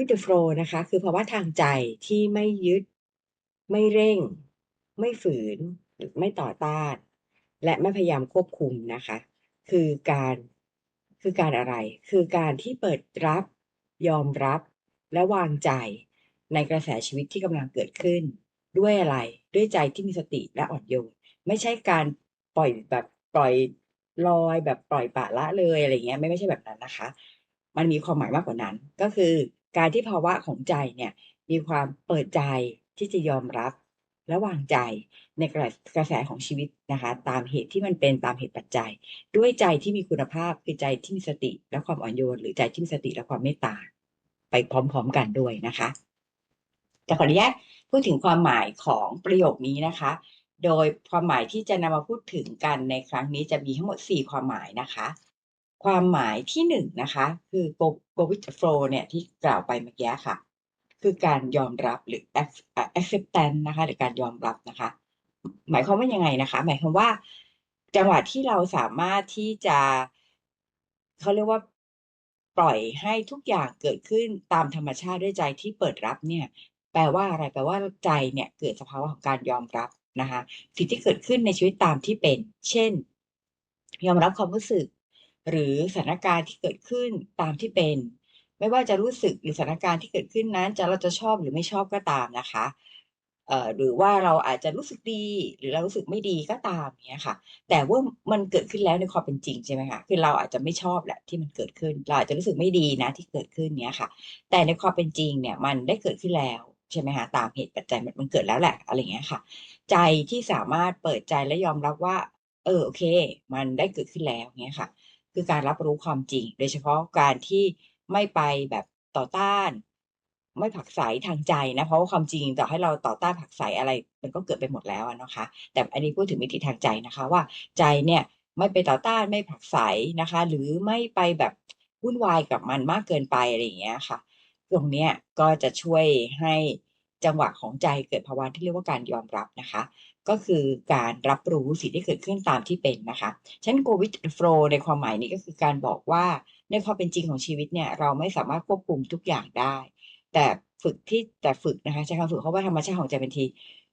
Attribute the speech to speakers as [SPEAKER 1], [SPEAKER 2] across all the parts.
[SPEAKER 1] วิตโฟลนะคะ คือภาวะทางใจที่ไม่ยึด ไม่เร่ง ไม่ฝืน ไม่ต่อต้าน และไม่พยายามควบคุมนะคะ คือการคือการอะไร คือการที่เปิดรับ ยอมรับ และวางใจในกระแสชีวิตที่กำลังเกิดขึ้น ด้วยอะไร ด้วยใจที่มีสติและอ่อนโยน ไม่ใช่การปล่อยแบบปล่อยลอยแบบปล่อยปละละเลยอะไรเงี้ย ไม่ไม่ใช่แบบนั้นนะคะ มันมีความหมายมากกว่านั้น ก็คือ การที่ภาวะของใจเนี่ยมีความเปิดใจที่จะยอมรับและวางใจในกระกระแสของชีวิตนะคะตามเหตุที่มันเป็นตามเหตุปัจจัย ด้วยใจที่มีคุณภาพคือใจที่มีสติและความอ่อนโยน หรือใจที่มีสติและความเมตตาไปพร้อม ๆ กันด้วยนะคะจะขออนุญาตพูดถึงความหมายของประโยคนี้นะคะ โดยความหมายที่จะนำมาพูดถึงกันในครั้งนี้จะมีทั้งหมด 4 ความหมายนะคะ ความหมายที่1นนะคะ คือ go go with the flow เนี่ย ที่กล่าวไปเมื่อกี้ค่ะ คือการยอมรับหรือ acceptance นะคะหรือการยอมรับนะคะ หมายความว่ายังไงนะคะ หมายความว่า จังหวะที่เราสามารถที่จะเขาเรียกว่าปล่อยให้ทุกอย่างเกิดขึ้นตามธรรมชาติด้วยใจที่เปิดรับเนี่ย แปลว่าอะไรแปลว่าใจเนี่ยเกิดสภาวะของการยอมรับนะคะ สิ่งที่เกิดขึ้นในชีวิตตามที่เป็น เช่น ยอมรับความรู้สึก หรือสถานการณ์ที่เกิดขึ้นตามที่เป็น ไม่ว่าจะรู้สึกหรือสถานการณ์ที่เกิดขึ้นนั้นจะเราจะชอบหรือไม่ชอบก็ตามนะคะเอ่อหรือว่าเราอาจจะรู้สึกดีหรือเรารู้สึกไม่ดีก็ตามเนี้ยค่ะ แต่ว่ามันเกิดขึ้นแล้วในความเป็นจริงใช่ไหมคะคือเราอาจจะไม่ชอบแหละที่มันเกิดขึ้น เราอาจจะรู้สึกไม่ดีนะที่เกิดขึ้นเนี้ยค่ะ แต่ในความเป็นจริงเนี่ยมันได้เกิดขึ้นแล้วใช่ไหมคะตามเหตุปัจจัยมันเกิดแล้วแหละอะไรเงี้ยค่ะ ใจที่สามารถเปิดใจและยอมรับว่า เออโอเค มันได้เกิดขึ้นแล้วเงี้ยค่ะ คือการรับรู้ความจริง โดยเฉพาะการที่ไม่ไปแบบต่อต้าน ไม่ผักไสทางใจนะ เพราะว่าความจริงต่อให้เราต่อต้านผักไสอะไร มันก็เกิดไปหมดแล้วนะคะ แต่อันนี้พูดถึงมิติทางใจนะคะ ว่าใจเนี่ยไม่ไปต่อต้านไม่ผักไสนะคะ หรือไม่ไปแบบวุ่นวายกับมันมากเกินไปอะไรอย่างเงี้ยค่ะ ตรงเนี้ยก็จะช่วยให้จังหวะของใจเกิดภาวะที่เรียกว่าการยอมรับนะคะ ก็คือการรับรู้สิ่งที่เกิดขึ้นตามที่เป็นนะคะฉัน go with the flow ในความหมายนี้ก็คือการบอกว่าในความเป็นจริงของชีวิตเนี่ยเราไม่สามารถควบคุมทุกอย่างได้ แต่ฝึกที่แต่ฝึกนะคะใช้คำฝึกเพราะว่าธรรมชาติของใจเป็นที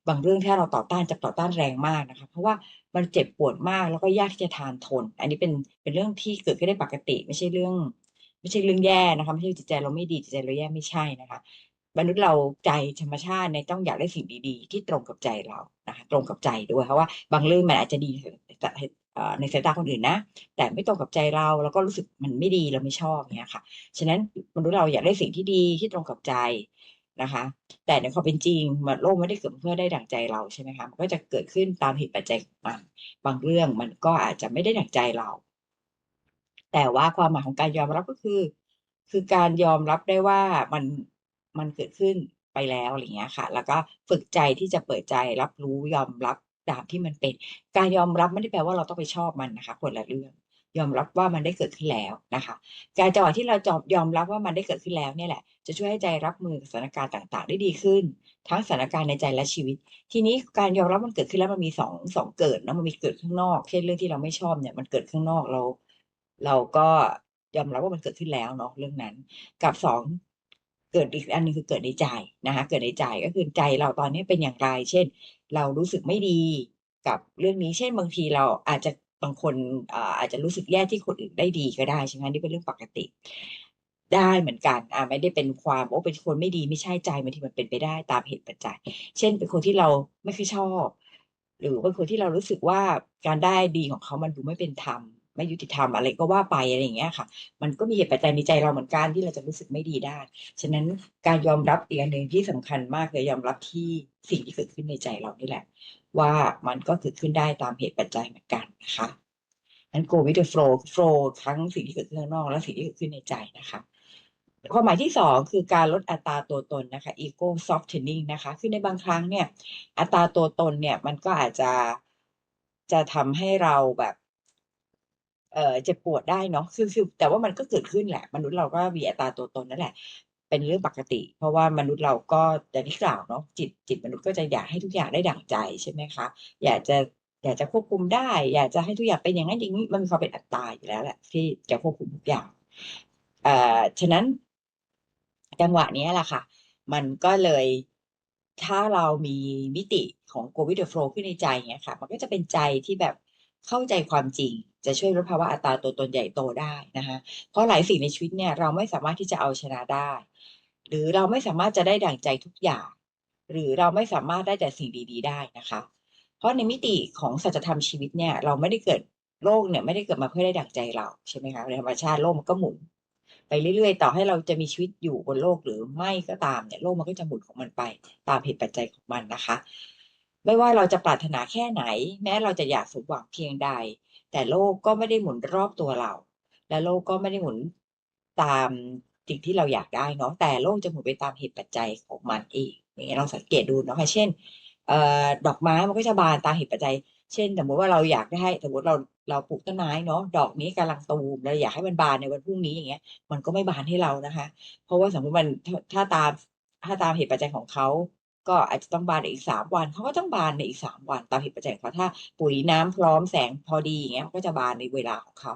[SPEAKER 1] บางเรื่องถ้าเราต่อต้านจะต่อต้านแรงมากนะคะ เพราะว่ามันเจ็บปวดมากแล้วก็ยากที่จะทานทน อันนี้เป็นเป็นเรื่องที่เกิดขึ้นได้ปกติ ไม่ใช่เรื่อง ไม่ใช่เรื่องแย่นะคะไม่ใช่จิตใจเราไม่ดีจิตใจเราแย่ไม่ใช่นะคะ มนุษย์เราใจธรรมชาติในต้องอยากได้สิ่งดีๆ ที่ตรงกับใจเรานะคะตรงกับใจด้วยเพราะว่าบางเรื่องมันอาจจะดีในสายตาคนอื่นนะ แต่ไม่ตรงกับใจเราแล้วก็รู้สึกมันไม่ดีเราไม่ชอบเนี้ยค่ะ ฉะนั้นมนุษย์เราอยากได้สิ่งที่ดีที่ตรงกับใจนะคะ แต่ในความเป็นจริงมันโลกไม่ได้เกิดเพื่อได้ดั่งใจเราใช่ไหมคะมันก็จะเกิดขึ้นตามเหตุปัจจัยของมันบางเรื่องมันก็อาจจะไม่ได้ดั่งใจเรา แต่ว่าความหมายของการยอมรับก็คือ คือการยอมรับได้ว่ามัน มันเกิดขึ้นไปแล้วอะไรเงี้ยค่ะ แล้วก็ฝึกใจที่จะเปิดใจรับรู้ยอมรับตามที่มันเป็น การยอมรับไม่ได้แปลว่าเราต้องไปชอบมันนะคะคนละเรื่องยอมรับว่ามันได้เกิดขึ้นแล้วนะคะ การจังหวะที่เราจอบยอมรับว่ามันได้เกิดขึ้นแล้วเนี่ยแหละ จะช่วยให้ใจรับมือกับสถานการณ์ต่าง ๆ ได้ดีขึ้น ทั้งสถานการณ์ในใจและชีวิต ทีนี้การยอมรับมันเกิดขึ้นแล้วมันมีสองสองเกิดนะมันมีเกิดข้างนอก เช่นเรื่องที่เราไม่ชอบเนี่ยมันเกิดข้างนอกเรา เราก็ยอมรับว่ามันเกิดขึ้นแล้วเนาะเรื่องนั้น กับสอง เกิดอีกอันนึงคือเกิดในใจนะคะ เกิดในใจก็คือใจเราตอนนี้เป็นอย่างไร เช่น เรารู้สึกไม่ดีกับเรื่องนี้ เช่น บางทีเราอาจจะบางคนอาจจะรู้สึกแย่ที่คนอื่นได้ดีก็ได้ใช่ไหมนี่เป็นเรื่องปกติ ได้เหมือนกันอ่าไม่ได้เป็นความโอ้เป็นคนไม่ดีไม่ใช่ใจบางทีมันเป็นไปได้ตามเหตุปัจจัย เช่น เป็นคนที่เราไม่ค่อยชอบ หรือเป็นคนที่เรารู้สึกว่าการได้ดีของเขามันดูไม่เป็นธรรม ไม่ยุติธรรมอะไรก็ว่าไปอะไรอย่างเงี้ยค่ะ มันก็มีเหตุปัจจัยในใจเราเหมือนกันที่เราจะรู้สึกไม่ดีได้ ฉะนั้นการยอมรับอีกอันหนึ่งที่สำคัญมากเลยยอมรับที่สิ่งที่เกิดขึ้นในใจเรานี่แหละ ว่ามันก็เกิดขึ้นได้ตามเหตุปัจจัยเหมือนกันนะคะนั้น go with the flow flow ทั้งสิ่งที่เกิดขึ้นข้างนอกและสิ่งที่เกิดขึ้นในใจนะคะความหมายที่สองคือการลดอัตราตัวตนนะคะ ego softening นะคะคือในบางครั้งเนี่ย อัตราตัวตนเนี่ยมันก็อาจจะจะทำให้เราแบบ เอ่อเจ็บปวดได้เนาะคือคือแต่ว่ามันก็เกิดขึ้นแหละ มนุษย์เราก็มีอัตราตัวตนนั่นแหละ เป็นเรื่องปกติ เพราะว่ามนุษย์เราก็อย่ที่กล่าวเนาะจิตจิตมนุษย์ก็จะอยากให้ทุกอย่างได้ดั่งใจใช่ไหมคะ อยากจะอยากจะควบคุมได้ อยากจะให้ทุกอย่างเป็นอย่างนั้นอย่างนี้มันมีความเป็นอัตตาอยู่แล้วแหละที่จะควบคุมทุกอย่างเอ่อฉะนั้น
[SPEAKER 2] จังหวะนี้แหละค่ะ มันก็เลยถ้าเรามีมิติของ go with the flow ขึ้นในใจเงี้ยค่ะ มันก็จะเป็นใจที่แบบ เข้าใจความจริง จะช่วยลดภาวะอัตราตัวตนใหญ่โตได้นะคะเพราะหลายสิ่งในชีวิตเนี่ยเราไม่สามารถที่จะเอาชนะได้ หรือเราไม่สามารถจะได้ดั่งใจทุกอย่าง หรือเราไม่สามารถได้แต่สิ่งดีๆ ได้นะคะ เพราะในมิติของสัจธรรมชีวิตเนี่ยเราไม่ได้เกิดโลกเนี่ยไม่ได้เกิดมาเพื่อได้ดั่งใจเราใช่ไหมคะในธรรมชาติโลกมันก็หมุนไปเรื่อยๆ ต่อให้เราจะมีชีวิตอยู่บนโลกหรือไม่ก็ตามเนี่ยโลกมันก็จะหมุนของมันไป ตามเหตุปัจจัยของมันนะคะ ไม่ว่าเราจะปรารถนาแค่ไหน แม้เราจะอยากสมหวังเพียงใด แต่โลกก็ไม่ได้หมุนรอบตัวเรา และโลกก็ไม่ได้หมุนตามสิ่งที่เราอยากได้เนาะแต่โลกจะหมุนไปตามเหตุปัจจัยของมันเองอย่างเงี้ยลองสังเกตดูเนาะค่ะเช่นออดอกไม้มันก็จะบานตามเหตุปัจจัย เช่น สมมติว่าเราอยากได้สมมติเราเราปลูกต้นไม้เนาะดอกนี้กำลังตูมเราอยากให้มันบานในวันพรุ่งนี้อย่างเงี้ย มันก็ไม่บานให้เรานะคะ เพราะว่าสมมติมันถ้าตามถ้าตามเหตุปัจจัยของเขา ก็อาจจะต้องบานในอีกสามวันเขาก็ต้องบานในอีกสามวันตามเหตุปัจจัยของเขาถ้าปุ๋ยน้ำพร้อมแสงพอดีอย่างเงี้ยก็จะบานในเวลาของเขา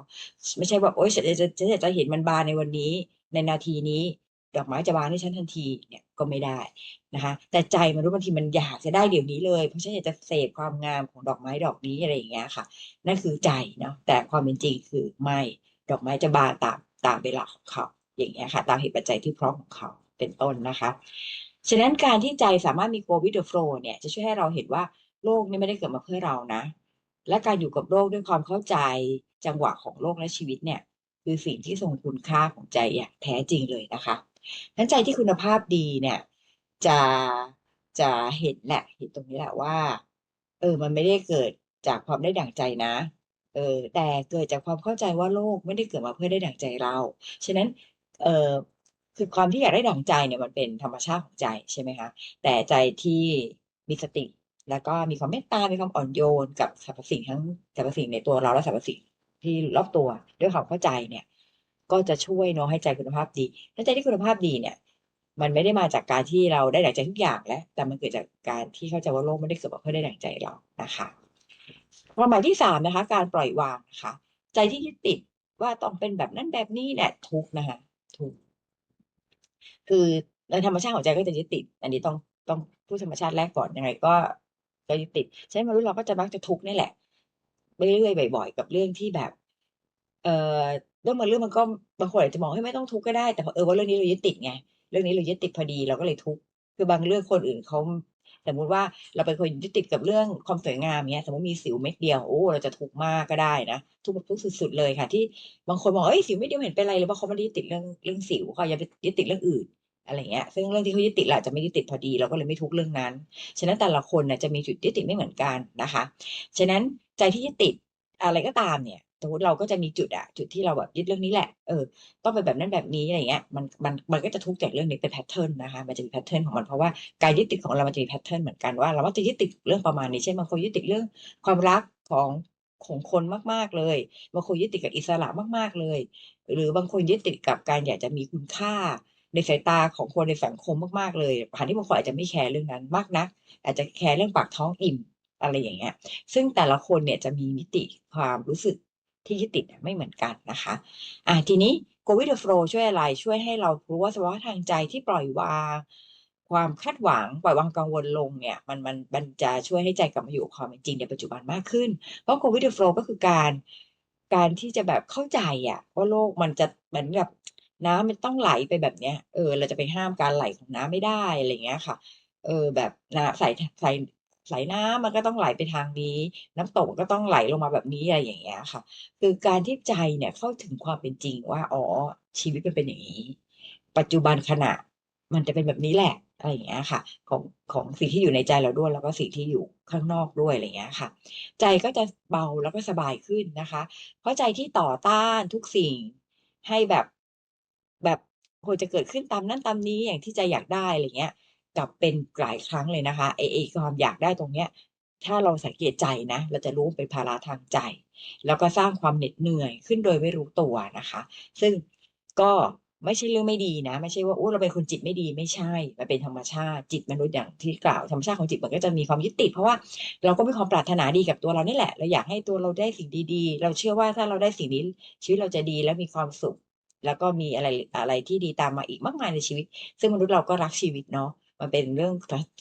[SPEAKER 2] ไม่ใช่ว่าโอ๊ยฉันจะฉันจะเห็นมันบานในวันนี้ในนาทีนี้ดอกไม้จะบานให้ฉันทันทีเนี่ยก็ไม่ได้นะคะแต่ใจมันรู้บางทีมันอยากจะได้เดี๋ยวนี้เลย เพราะฉันอยากจะเสพความงามของดอกไม้ดอกนี้อะไรอย่างเงี้ยค่ะ นั่นคือใจเนาะแต่ความเป็นจริงคือไม่ดอกไม้จะบานตามตามเวลาของเขา อย่างเงี้ยค่ะ ตามเหตุปัจจัยที่พร้อมของเขาเป็นต้นนะคะ ฉะนั้นการที่ใจสามารถมี go with the flow เนี่ยจะช่วยให้เราเห็นว่าโลกนี่ไม่ได้เกิดมาเพื่อเรานะ และการอยู่กับโลกด้วยความเข้าใจจังหวะของโลกและชีวิตเนี่ย คือสิ่งที่ทรงคุณค่าของใจอย่างแท้จริงเลยนะคะนั้นใจที่คุณภาพดีเนี่ย จะจะเห็นแหละเห็นตรงนี้แหละว่า เออ มันไม่ได้เกิดจากความได้ดั่งใจนะ เออ แต่เกิดจากความเข้าใจว่าโลกไม่ได้เกิดมาเพื่อได้ดั่งใจเรา ฉะนั้น เออ คือความที่อยากได้ดั่งใจเนี่ยมันเป็นธรรมชาติของใจใช่ไหมคะ แต่ใจที่มีสติ แล้วก็มีความเมตตา มีความอ่อนโยนกับสรรพสิ่งทั้งสรรพสิ่งในตัวเราและสรรพสิ่งที่รอบตัวด้วยความเข้าใจเนี่ย ก็จะช่วยเนาะให้ใจคุณภาพดีและใจที่คุณภาพดีเนี่ย มันไม่ได้มาจากการที่เราได้ดั่งใจทุกอย่างแล้ว แต่มันเกิดจากการที่เข้าใจว่าโลกไม่ได้เกิดมาเพื่อได้ดั่งใจเรานะคะความหมายที่สามนะคะ การปล่อยวางนะคะ ใจที่ยึดติดว่าต้องเป็นแบบนั้นแบบนี้เนี่ยทุกนะคะทุก คือในธรรมชาติของใจก็จะยึดติด อันนี้ต้องต้องพูดธรรมชาติแรกก่อนยังไงก็ก็ยึดติดฉะนั้นมนุษย์เราก็จะมักจะทุกข์นี่แหละไปเรื่อยๆบ่อย ๆ กับเรื่องที่แบบ เอ่อเรื่องบางเรื่องมันก็บางคนอาจจะมองให้ไม่ต้องทุกข์ก็ได้แต่เออว่าเรื่องนี้เรายึดติดไงเรื่องนี้เรายึดติดพอดีเราก็เลยทุกข์คือบางเรื่องคนอื่นเขา สมมุติว่าเราเป็นคนยึดติดกับเรื่องความสวยงามเนี้ย สมมติมีสิวเม็ดเดียวโอ้เราจะทุกข์มากก็ได้นะทุกข์ทุกสุดๆเลยค่ะ ที่บางคนบอกเอ้ยสิวเม็ดเดียวเห็นเป็นไรเลยเพราเขาไม่ได้ยึดติดเรื่องเรื่องสิวเขาอย่าไปยึดติดเรื่องอื่นอะไรเงี้ย ซึ่งเรื่องที่เขายึดติดแหละจะไม่ยึดติดพอดี เราก็เลยไม่ทุกเรื่องนั้น ฉะนั้นแต่ละคนเนี่ยจะมีจุดยึดติดไม่เหมือนกันนะคะ ฉะนั้นใจที่ยึดติดอะไรก็ตามเนี่ย สมมติเราก็จะมีจุดอะจุดที่เราแบบยึดเรื่องนี้แหละ เออ ต้องเป็นแบบนั้นแบบนี้อะไรเงี้ย มัน มัน มันก็จะทุกข์จากเรื่องนี้เป็นแพทเทิร์นนะคะ มันจะมีแพทเทิร์นของมัน เพราะว่าการยึดติดของเรามันจะมีแพทเทิร์นเหมือนกันว่า เราว่าจะยึดติดเรื่องประมาณนี้เช่นบางคนยึดติดเรื่องความรักของของคนมากๆเลย บางคนยึดติดกับอิสระมากๆเลย หรือบางคนยึดติดกับการอยากจะมีคุณค่าในสายตาของคนในสังคมมากๆเลยผ่านที่บางคนอาจจะไม่แคร์เรื่องนั้นมากนัก อาจจะแคร์เรื่องปากท้องอิ่มอะไรอย่างเงี้ย ซึ่งแต่ละคนเนี่ยจะมีมิติความรู้สึก ที่ยึดติดไม่เหมือนกันนะคะอ่าทีนี้ go with the flow ช่วยอะไร ช่วยให้เรารู้ว่าสภาวะทางใจที่ปล่อยวาง ความคาดหวังปล่อยวางกังวลลงเนี่ยมันมันมันจะช่วยให้ใจกลับมาอยู่ความเป็นจริงในปัจจุบันมากขึ้น เพราะ go with the flow ก็คือการการที่จะแบบเข้าใจอะว่าโลกมันจะเหมือนกับน้ำมันต้องไหลไปแบบเนี้ย เออ เราจะไปห้ามการไหลของน้ำไม่ได้อะไรเงี้ยค่ะ เออ แบบน้ำใส่ใส่ สายน้ำมันก็ต้องไหลไปทางนี้ น้ำตกก็ต้องไหลลงมาแบบนี้อะไรอย่างเงี้ยค่ะ คือการที่ใจเนี่ยเข้าถึงความเป็นจริงว่าอ๋อชีวิตมันเป็นอย่างนี้ ปัจจุบันขณะมันจะเป็นแบบนี้แหละอะไรอย่างเงี้ยค่ะ ของของสิ่งที่อยู่ในใจเราด้วยแล้วก็สิ่งที่อยู่ข้างนอกด้วยอะไรอย่างเงี้ยค่ะ ใจก็จะเบาแล้วก็สบายขึ้นนะคะ เพราะใจที่ต่อต้านทุกสิ่งให้แบบแบบควรจะเกิดขึ้นตามนั้นตามนี้อย่างที่ใจอยากได้อะไรเงี้ย กับเป็นหลายครั้งเลยนะคะไอ้ไอความอยากได้ตรงเนี้ย ถ้าเราสังเกตใจนะ เราจะรู้เป็นภาระทางใจ แล้วก็สร้างความเหน็ดเหนื่อยขึ้นโดยไม่รู้ตัวนะคะ ซึ่งก็ไม่ใช่เรื่องไม่ดีนะ ไม่ใช่ว่าโอ้เราเป็นคนจิตไม่ดีไม่ใช่มันเป็นธรรมชาติจิตมนุษย์อย่างที่กล่าวธรรมชาติของจิตมันก็จะมีความยึดติดเพราะว่าเราก็มีความปรารถนาดีกับตัวเรานี่แหละ เราอยากให้ตัวเราได้สิ่งดีๆ เราเชื่อว่าถ้าเราได้สิ่งนี้ชีวิตเราจะดีและมีความสุข แล้วก็มีอะไรอะไรที่ดีตามมาอีกมากมายในชีวิต ซึ่งมนุษย์เราก็รักชีวิตเนาะ มันเป็นเรื่อง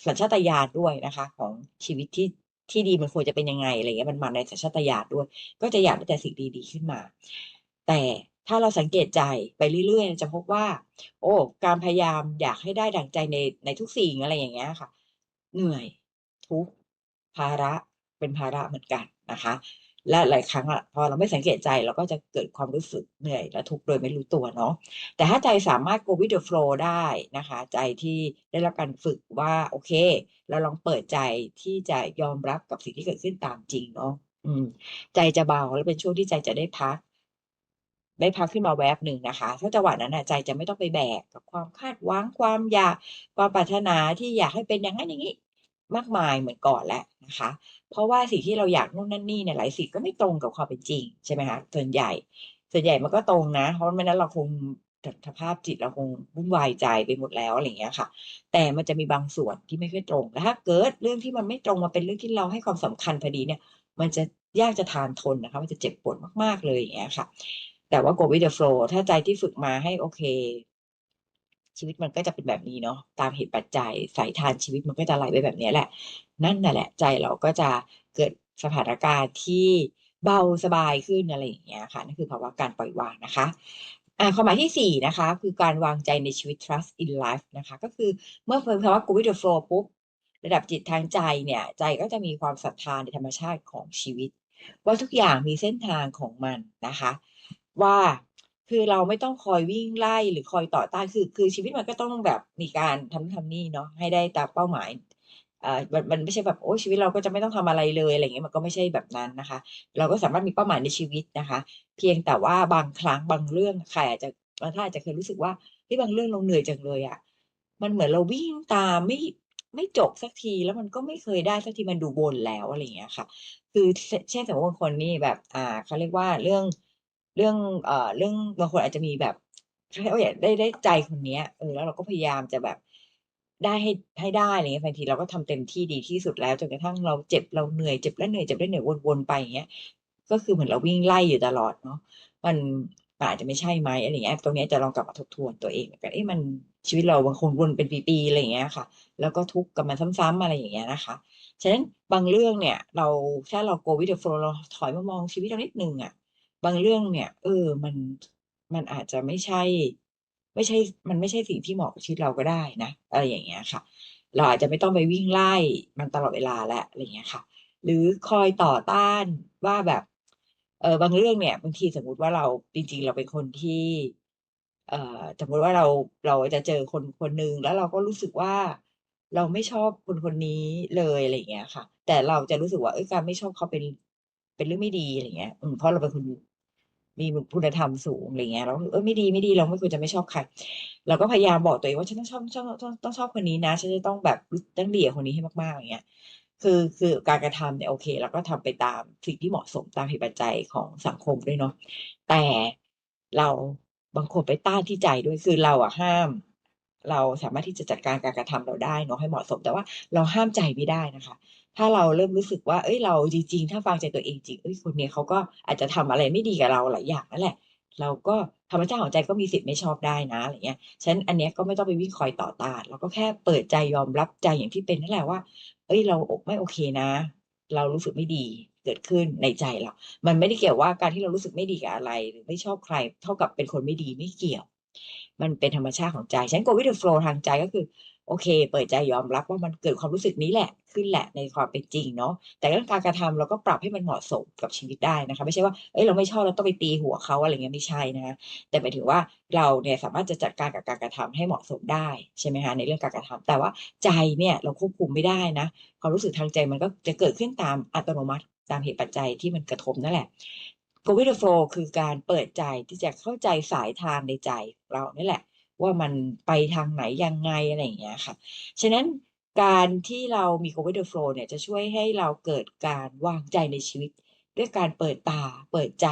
[SPEAKER 2] สัญชาตญาณด้วยนะคะ ของชีวิตที่ที่ดีมันควรจะเป็นยังไงอะไรเงี้ยมันมาในสัญชาตญาณด้วย ก็จะอยากได้แต่สิ่งดีๆขึ้นมา แต่ถ้าเราสังเกตใจไปเรื่อยๆ จะพบว่า โอ้การพยายามอยากให้ได้ดั่งใจในในทุกสิ่งอะไรอย่างเงี้ยค่ะ เหนื่อย ทุกภาระเป็นภาระเหมือนกันนะคะ และหลายครั้งอะพอเราไม่สังเกตใจเราก็จะเกิดความรู้สึกเหนื่อยและทุกข์โดยไม่รู้ตัวเนาะแต่ถ้าใจสามารถ go with the flow ได้นะคะ ใจที่ได้รับการฝึกว่าโอเค เราลองเปิดใจที่จะยอมรับกับสิ่งที่เกิดขึ้นตามจริงเนาะอืม ใจจะเบาและเป็นช่วงที่ใจจะได้พักได้พักขึ้นมาแวบหนึ่งนะคะ ถ้าจังหวะนั้นน่ะใจจะไม่ต้องไปแบกกับความคาดหวังความอยากความปรารถนาที่อยากให้เป็นอย่างนั้นอย่างนี้ มากมายเหมือนก่อนแล้วนะคะ เพราะว่าสิ่งที่เราอยากนู่นนั่นนี่เนี่ยหลายสิ่งก็ไม่ตรงกับความเป็นจริงใช่ไหมคะส่วนใหญ่ ส่วนใหญ่มันก็ตรงนะ เพราะไม่นั้นเราคงสภาพจิตเราคงวุ่นวายใจไปหมดแล้วอะไรอย่างเงี้ยค่ะ แต่มันจะมีบางส่วนที่ไม่ค่อยตรงแล้วถ้าเกิดเรื่องที่มันไม่ตรงมาเป็นเรื่องที่เราให้ความสำคัญพอดีเนี่ย มันจะยากจะทานทนนะคะ มันจะเจ็บปวดมากๆเลยอย่างเงี้ยค่ะ แต่ว่า go with the flow ถ้าใจที่ฝึกมาให้โอเค ชีวิตมันก็จะเป็นแบบนี้เนาะตามเหตุปัจจัยสายทานชีวิตมันก็จะไหลไปแบบนี้แหละ นั่นน่ะแหละใจเราก็จะเกิดสถานการณ์ที่เบาสบายขึ้นอะไรอย่างเงี้ยค่ะนั่นคือภาวะการปล่อยวางนะคะอ่าความหมายที่สี่นะคะ คือการวางใจในชีวิต trust in life นะคะ ก็คือเมื่อภาวะ go with the flow ปุ๊บ ระดับจิตทางใจเนี่ย ใจก็จะมีความศรัทธาในธรรมชาติของชีวิต ว่าทุกอย่างมีเส้นทางของมันนะคะ ว่า คือเราไม่ต้องคอยวิ่งไล่หรือคอยต่อต้านคือ คือชีวิตมันก็ต้องแบบมีการทำทำนี่เนาะให้ได้ตามเป้าหมายเอ่อมันมันไม่ใช่แบบโอ้ชีวิตเราก็จะไม่ต้องทำอะไรเลยอะไรเงี้ยมันก็ไม่ใช่แบบนั้นนะคะ เราก็สามารถมีเป้าหมายในชีวิตนะคะ เพียงแต่ว่าบางครั้งบางเรื่องใครอาจจะบางท่านอาจจะเคยรู้สึกว่าที่บางเรื่องเราเหนื่อยจังเลยอะมันเหมือนเราวิ่งตามไม่ไม่จบสักทีแล้วมันก็ไม่เคยได้สักทีมันดูวนแล้วอะไรเงี้ยค่ะ คือเช่นสมมติบางคนนี่แบบอ่าเขาเรียกว่าเรื่อง เรื่องเอ่อเรื่องบางคนอาจจะมีแบบเขาอยากได้ได้ใจคนเนี้ยเออแล้วเราก็พยายามจะแบบได้ให้ให้ได้อะไรเงี้ยบางทีเราก็ทำเต็มที่ดีที่สุดแล้วจนกระทั่งเราเจ็บเราเหนื่อยเจ็บแล้วเหนื่อยเจ็บแล้วเหนื่อยวนๆไปอย่างเงี้ยก็คือเหมือนเราวิ่งไล่อยู่ตลอดเนาะมันมันอาจจะไม่ใช่ไหมอะไรเงี้ยตรงนี้จะลองกลับมาทบทวนตัวเองกันเอ๊ะมันชีวิตเราบางคนวนเป็นปีๆอะไรอย่างเงี้ยค่ะ แล้วก็ทุกข์กับมันซ้ำๆอะไรอย่างเงี้ยนะคะฉะนั้นบางเรื่องเนี่ย เราถ้าเรา go with the flow เราถอยมามองชีวิตเรานิดนึงอะ บางเรื่องเนี่ย เออ มัน มันอาจจะไม่ใช่ ไม่ใช่ มันไม่ใช่สิ่งที่เหมาะกับชีวิตเราก็ได้นะ อะไรอย่างเงี้ยค่ะ เราอาจจะไม่ต้องไปวิ่งไล่มันตลอดเวลาแล้วอะไรอย่างเงี้ยค่ะ หรือคอยต่อต้านว่าแบบ เออบางเรื่องเนี่ย บางทีสมมุติว่าเราจริง ๆ เราเป็นคนที่ เอ่อ สมมุติว่าเรา เราจะเจอคนคนหนึ่งแล้วเราก็รู้สึกว่า เราไม่ชอบคนคนนี้เลยอะไรอย่างเงี้ยค่ะ แต่เราจะรู้สึกว่า เอ้ย การไม่ชอบเขาเป็น เป็นเรื่องไม่ดี อะไรเงี้ย อืม เพราะเราเป็นคน มีคุณธรรมสูงอะไรเงี้ยเราเออไม่ดีไม่ดีเราไม่ควรจะไม่ชอบใครเราก็พยายามบอกตัวเองว่าฉันต้องชอบชอบต้องต้องชอบคนนี้นะฉันจะต้องแบบต้องดีกับคนนี้ให้มากๆอย่างเงี้ยคือคือการกระทำเนี่ยโอเคเราก็ทำไปตามสิ่งที่เหมาะสมตามเหตุปัจจัยของสังคมด้วยเนาะแต่เราบางคนไปต้านที่ใจด้วยคือเราอะห้าม เราสามารถที่จะจัดการการกระทำเราได้เนาะให้เหมาะสมแต่ว่าเราห้ามใจไม่ได้นะคะ ถ้าเราเริ่มรู้สึกว่า เอ้ย เราจริง ๆ ถ้าฟังใจตัวเองจริง เอ้ย คนเนี้ยเขาก็อาจจะทำอะไรไม่ดีกับเราหลายอย่างนั่นแหละ เราก็ธรรมชาติของใจก็มีสิทธิ์ไม่ชอบได้นะอะไรเงี้ย ฉะนั้นอันเนี้ยก็ไม่ต้องไปวิ่งคอยต่อต้านเราก็แค่เปิดใจยอมรับใจอย่างที่เป็นนั่นแหละว่า เอ้ย เราไม่โอเคนะ เรารู้สึกไม่ดีเกิดขึ้นในใจเรา มันไม่ได้เกี่ยวว่าการที่เรารู้สึกไม่ดีกับอะไร หรือไม่ชอบใคร เท่ากับเป็นคนไม่ดีไม่เกี่ยว มันเป็นธรรมชาติของใจฉัน go with the flow ทางใจก็คือ โอเค เปิดใจยอมรับว่ามันเกิดความรู้สึกนี้แหละ ขึ้นแหละในความเป็นจริงเนาะแต่เรื่องการกระทำเราก็ปรับให้มันเหมาะสมกับชีวิตได้นะคะ ไม่ใช่ว่าเอ้ยเราไม่ชอบเราต้องไปตีหัวเขาอะไรเงี้ยไม่ใช่นะคะแต่หมายถึงว่าเราเนี่ยสามารถจะจัดการกับการกระทำให้เหมาะสมได้ใช่ไหมคะในเรื่องการกระทำแต่ว่าใจเนี่ยเราควบคุมไม่ได้นะความรู้สึกทางใจมันก็จะเกิดขึ้นตามอัตโนมัติตามเหตุปัจจัยที่มันกระทบนั่นแหละ go with the flow คือการเปิดใจที่จะเข้าใจสายทางในใจเรานี่แหละ ว่ามันไปทางไหนยังไงอะไรอย่างเงี้ยค่ะ ฉะนั้นการที่เรามี go with the flow เนี่ยจะช่วยให้เราเกิดการวางใจในชีวิต ด้วยการเปิดตา เปิดใจ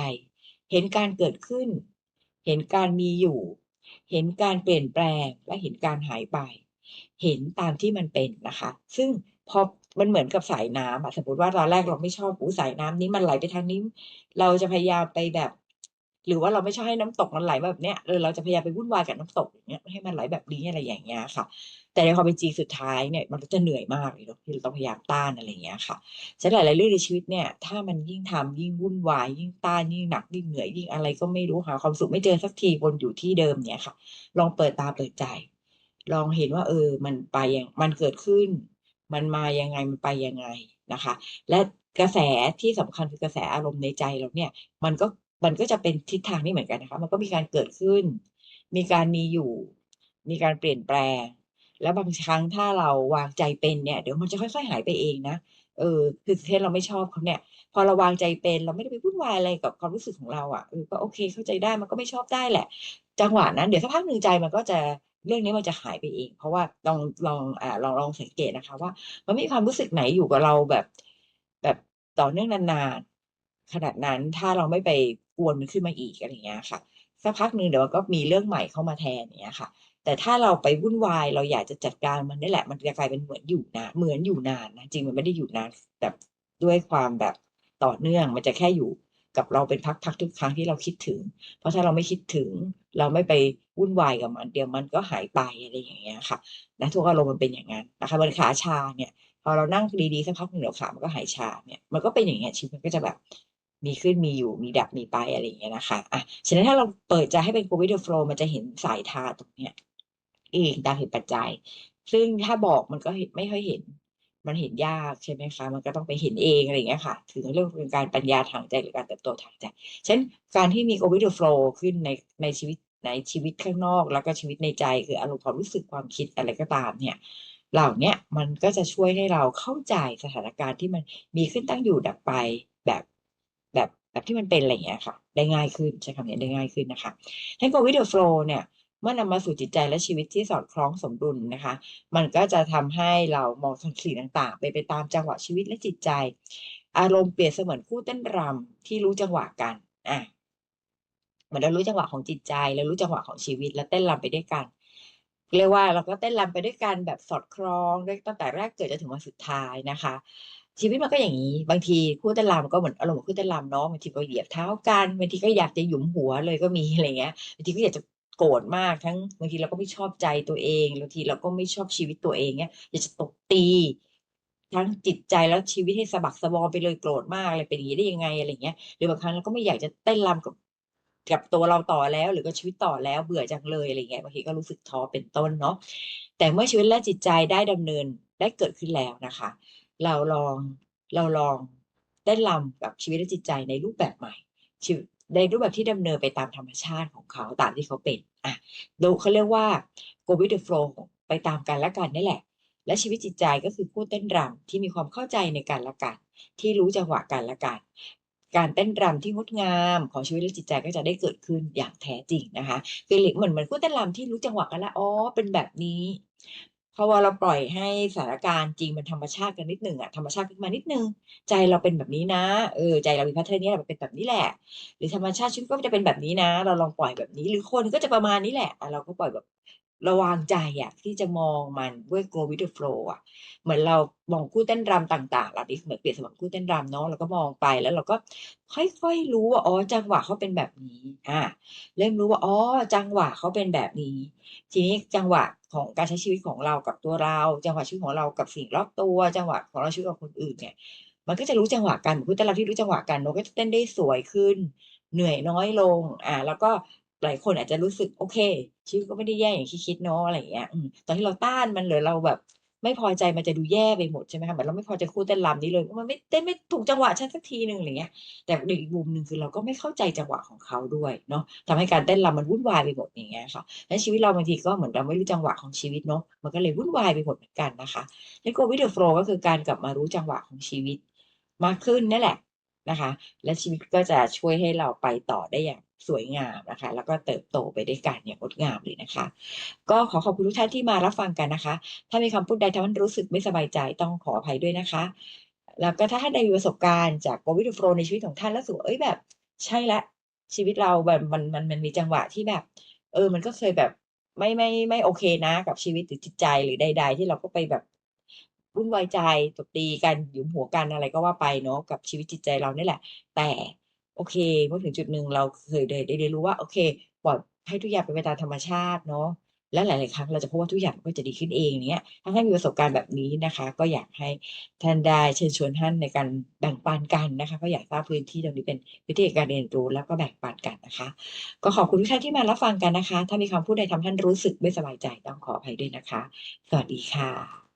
[SPEAKER 2] เห็นการเกิดขึ้น เห็นการมีอยู่ เห็นการเปลี่ยนแปลงและเห็นการหายไป เห็นตามที่มันเป็นนะคะ ซึ่งพอ มันเหมือนกับสายน้ำอะสมมติว่าตอนแรกเราไม่ชอบอู้สายน้ำนี้มันไหลไปทางนี้ เราจะพยายามไปแบบ หรือว่าเราไม่ชอบให้น้ำตกมันไหลแบบเนี้ยเออเราจะพยายามไปวุ่นวายกับน้ำตกอย่างเงี้ยให้มันไหลแบบนี้อะไรอย่างเงี้ยค่ะ แต่ในความเป็นจริงสุดท้ายเนี่ยมันก็จะเหนื่อยมากเลยเนาะที่เราต้องพยายามต้านอะไรอย่างเงี้ยค่ะฉะนั้นหลายๆเรื่องในชีวิตเนี่ย ถ้ามันยิ่งทำยิ่งวุ่นวายยิ่งต้านยิ่งหนักยิ่งเหนื่อยยิ่งอะไรก็ไม่รู้หาความสุขไม่เจอสักทีวนอยู่ที่เดิมเนี่ยค่ะ ลองเปิดตาเปิดใจ ลองเห็นว่า เออ มันไปอยังมันเกิดขึ้น มันมายังไงมันไปยังไงนะคะ และกระแสที่สำคัญคือกระแสอารมณ์ในใจเราเนี่ย มันก็มันก็จะเป็นทิศทางนี้เหมือนกันนะคะ มันก็มีการเกิดขึ้น มีการมีอยู่ มีการเปลี่ยนแปลง แล้วบางครั้งถ้าเราวางใจเป็นเนี่ยเดี๋ยวมันจะค่อย ๆ หายไปเองนะเออคือเช่นเราไม่ชอบเขาเนี่ย พอเราวางใจเป็นเราไม่ได้ไปวุ่นวายอะไรกับความรู้สึกของเราอะเออก็โอเคเข้าใจได้มันก็ไม่ชอบได้แหละ จังหวะนั้นเดี๋ยวสักพักหนึ่งใจมันก็จะ เรื่องนี้มันจะหายไปเอง เพราะว่าลองลองอ่าลองลองสังเกตนะคะ ว่า มันมีความรู้สึกไหนอยู่กับเราแบบ แบบต่อเนื่องนานๆขนาดนั้นถ้าเราไม่ไปกวนมันขึ้นมาอีกอะไรเงี้ยค่ะสักพักหนึ่งเดี๋ยวมันก็มีเรื่องใหม่เข้ามาแทนเงี้ยค่ะ แต่ถ้าเราไปวุ่นวายเราอยากจะจัดการมันนี่แหละ มันจะกลายเป็นเหมือนอยู่นานเหมือนอยู่นานนะจริงมันไม่ได้อยู่นานแบบด้วยความแบบต่อเนื่องมันจะแค่อยู่ กับเราเป็นพักๆทุกครั้งที่เราคิดถึง เพราะถ้าเราไม่คิดถึง เราไม่ไปวุ่นวายกับมัน เดี๋ยวมันก็หายไปอะไรอย่างเงี้ยค่ะนะทุกอารมณ์มันเป็นอย่างนั้นนะคะเหมือนขาชาเนี่ยพอเรานั่งดีๆสักพักหนึ่งเดี๋ยวขามันก็หายชาเนี่ยมันก็เป็นอย่างเงี้ยชีวิตมันก็จะแบบมีขึ้นมีอยู่มีดับมีไปอะไรอย่างเงี้ยนะคะอะฉะนั้นถ้าเราเปิดใจให้เป็น go with the flow มันจะเห็นสายทาตรงเนี้ยเองตามเหตุปัจจัย ซึ่งถ้าบอกมันก็เห็นไม่ค่อยเห็น มันเห็นยากใช่ไหมคะ มันก็ต้องไปเห็นเองอะไรอย่างเงี้ยค่ะ ถึงเรื่องเป็นการปัญญาทางใจหรือการเติบโตทางใจฉะนั้นการที่มี go with the flow ขึ้นในในชีวิตในชีวิตข้างนอก แล้วก็ชีวิตในใจคืออารมณ์ความรู้สึกความคิดอะไรก็ตามเนี่ยเหล่านี้มันก็จะช่วยให้เราเข้าใจสถานการณ์ที่มันมีขึ้นตั้งอยู่ดับไปแบบแบบแบบที่มันเป็นอะไรอย่างเงี้ยค่ะ ได้ง่ายขึ้นใช้คำนี้ได้ง่ายขึ้นนะคะทั้น go with the flow เนี่ย เมื่อนำมาสู่จิตใจและชีวิตที่สอดคล้องสมดุลนะคะ มันก็จะทำให้เรามองสิ่งต่างๆ ไปไปตามจังหวะชีวิตและจิตใจ อารมณ์เปรียบเสมือนคู่เต้นรำที่รู้จังหวะกันอะเหมือนเรารู้จังหวะของจิตใจ แล้วรู้จังหวะของชีวิต แล้วเต้นรำไปด้วยกัน เรียกว่าเราก็เต้นรำไปด้วยกันแบบสอดคล้องตั้งแต่แรกเกิดจนถึงวันสุดท้ายนะคะชีวิตมันก็อย่างนี้ บางทีคู่เต้นรำก็เหมือนอารมณ์คู่เต้นรำเนาะบางทีก็เหยียบเท้ากันบางทีก็อยากจะหยุมหัวเลยก็มีอะไรเงี้ยบางทีก็อยากจะ โกรธมากทั้งบางทีเราก็ไม่ชอบใจตัวเองบางทีเราก็ไม่ชอบชีวิตตัวเองเนี้ยอยากจะตบตี ทั้งจิตใจแล้วชีวิตให้สะบักสะบอมไปเลยโกรธมากอะไรเป็นอย่างนี้ได้ยังไงอะไรเงี้ยหรือบางครั้งเราก็ไม่อยากจะเต้นรำกับกับตัวเราต่อแล้ว หรือกับชีวิตต่อแล้วเบื่อจังเลยอะไรเงี้ยบางทีก็รู้สึกท้อเป็นต้นเนาะแต่เมื่อชีวิตและจิตใจได้ดำเนินได้เกิดขึ้นแล้วนะคะ เราลองเราลองเต้นรำกับชีวิตและจิตใจในรูปแบบใหม่ชี ในรูปแบบที่ดำเนินไปตามธรรมชาติของเขาตามที่เขาเป็นอะดูเขาเรียกว่า go with the flow ไปตามกันและกันนี่แหละ และชีวิตจิตใจก็คือผู้เต้นรำที่มีความเข้าใจในการละกัน ที่รู้จังหวะกันละกัน การเต้นรำที่งดงามของชีวิตและจิตใจก็จะได้เกิดขึ้นอย่างแท้จริงนะคะคือเหมือนเหมือนผู้เต้นรำที่รู้จังหวะกันแล้วอ๋อเป็นแบบนี้ พราะว่าเราปล่อยให้สถานการณ์จริงมันธรรมชาติกันนิดหนึ่งอะธรรมชาติขึ้นมานิดนึง ใจเราเป็นแบบนี้นะเออใจเรามีพัฒนานี้เราเป็นแบบนี้แหละ หรือธรรมชาติชีวิตก็จะเป็นแบบนี้นะ เราลองปล่อยแบบนี้ หรือคนก็จะประมาณนี้แหละอะเราก็ปล่อยแบบ ระวางใจอะที่จะมองมันด้วย go with the flow อะเหมือนเรามองคู่เต้นรำต่างๆเหล่านี้เหมือนเปรียบเสมือนคู่เต้นรำเนาะเราก็มองไปแล้วเราก็ค่อยๆรู้ว่าอ๋อจังหวะเขาเป็นแบบนี้อ่าเริ่มรู้ว่าอ๋อจังหวะเขาเป็นแบบนี้ ทีนี้จังหวะของการใช้ชีวิตของเรากับตัวเรา จังหวะชีวิตของเรากับสิ่งรอบตัว จังหวะของเราชีวิตกับคนอื่นเนี่ย มันก็จะรู้จังหวะกันเหมือนคู่เต้นรำที่รู้จังหวะกันเนาะก็จะเต้นได้สวยขึ้น เหนื่อยน้อยลงอ่าแล้วก็ หลายคนอาจจะรู้สึกโอเค ชีวิตก็ไม่ได้แย่อย่างที่คิดเนาะอะไรอย่างเงี้ยตอนที่เราต้านมันหรือเราแบบ ไม่พอใจมันจะดูแย่ไปหมดใช่ไหมคะเหมือนเราไม่พอใจคู่เต้นรำนี้เลยมันไม่เต้นไม่ถูกจังหวะฉันสักทีหนึ่งอะไรเงี้ย แต่อีกมุมหนึ่งคือเราก็ไม่เข้าใจจังหวะของเขาด้วยเนาะทำให้การเต้นรำมันวุ่นวายไปหมดอย่างเงี้ยค่ะและชีวิตเราบางทีก็เหมือนเราไม่รู้จังหวะของชีวิตเนาะมันก็เลยวุ่นวายไปหมดเหมือนกันนะคะในโกวิดเดอร์โฟลก็คือการกลับมารู้จังหวะของชีวิต มากขึ้นนั่นแหละ นะคะ และชีวิตก็จะช่วยให้เราไปต่อได้อย่างสวยงามนะคะ แล้วก็เติบโตไปด้วยกันอย่างงดงามเลยนะคะ ก็ขอขอบคุณทุกท่านที่มารับฟังกันนะคะ ถ้ามีคำพูดใดทำให้รู้สึกไม่สบายใจต้องขออภัยด้วยนะคะ แล้วก็ถ้าท่านใดมีประสบการณ์จากโควิดโฟในชีวิตของท่านแล้วรู้สึกว่าเอ้ยแบบ ใช่ละชีวิตเราแบบมันมันมันมีจังหวะที่แบบ เออมันก็เคยแบบไม่ไม่ไม่โอเคนะ กับชีวิตหรือจิตใจหรือใด ๆ ที่เราก็ไปแบบ วุ่นวายใจตบตีกันหยุมหัวกันอะไรก็ว่าไปเนาะกับชีวิตจิตใจเรานี่แหละ แต่โอเคเมื่อถึงจุดหนึ่งเราเคยได้ได้เรียนรู้ว่าโอเคปล่อยให้ทุกอย่างเป็นไปตามธรรมชาติเนาะและหลาย ๆ ครั้งเราจะพบว่าทุกอย่างก็จะดีขึ้นเองเนี้ยถ้าท่านมีประสบการณ์แบบนี้นะคะ ก็อยากให้ท่านได้เชิญชวนท่านในการแบ่งปันกันนะคะ ก็อยากสร้างพื้นที่ตรงนี้เป็นพื้นที่การเรียนรู้แล้วก็แบ่งปันกันนะคะ ก็ขอบคุณทุกท่านที่มารับฟังกันนะคะ ถ้ามีคำพูดใดทำให้ท่านรู้สึกไม่สบายใจต้องขออภัยด้วยนะคะ สวัสดีค่ะ